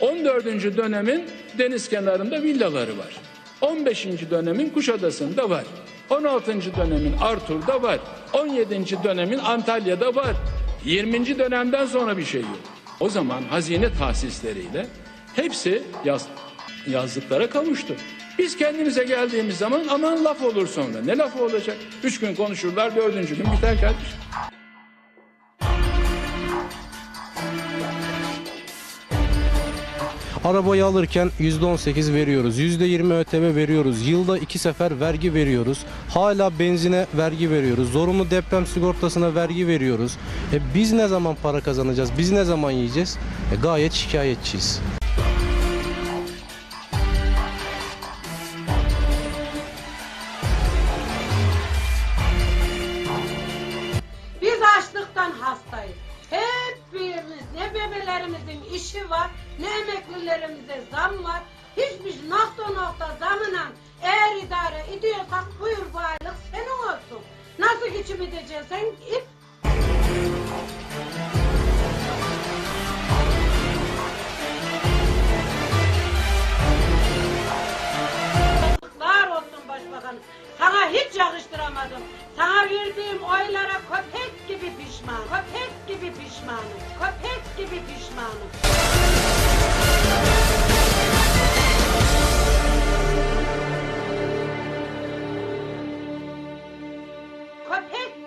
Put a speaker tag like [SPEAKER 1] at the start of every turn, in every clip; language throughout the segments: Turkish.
[SPEAKER 1] 14. dönemin deniz kenarında villaları var. 15. dönemin Kuşadası'nda var. 16. dönemin Arthur'da var. 17. dönemin Antalya'da var. 20. dönemden sonra bir şey yok. O zaman hazine tahsisleriyle hepsi yaz, yazlıklara kavuştu. Biz kendimize geldiğimiz zaman aman laf olur sonra. Ne lafı olacak? Üç gün konuşurlar, dördüncü gün biter kardeşim.
[SPEAKER 2] Arabayı alırken %18 veriyoruz. %20 ÖTV veriyoruz. Yılda iki sefer vergi veriyoruz. Hala benzine vergi veriyoruz. Zorunlu deprem sigortasına vergi veriyoruz. E biz ne zaman para kazanacağız? Biz ne zaman yiyeceğiz? E gayet şikayetçiyiz.
[SPEAKER 3] Biz açlıktan hastayız. Bebelerimizin işi var ne emeklilerimize zam var. Hiçbir nokta nokta zamına eğer idare ediyorsak buyur bu aylık senin olsun. Nasıl geçim edeceksen ip Yazıklar olsun başbakanım. Sana hiç yakıştıramadım. Sana verdiğim oylara köpek gibi pişman. Köpek gibi pişmanım yapma onu.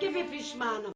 [SPEAKER 3] Gibi pişmanım.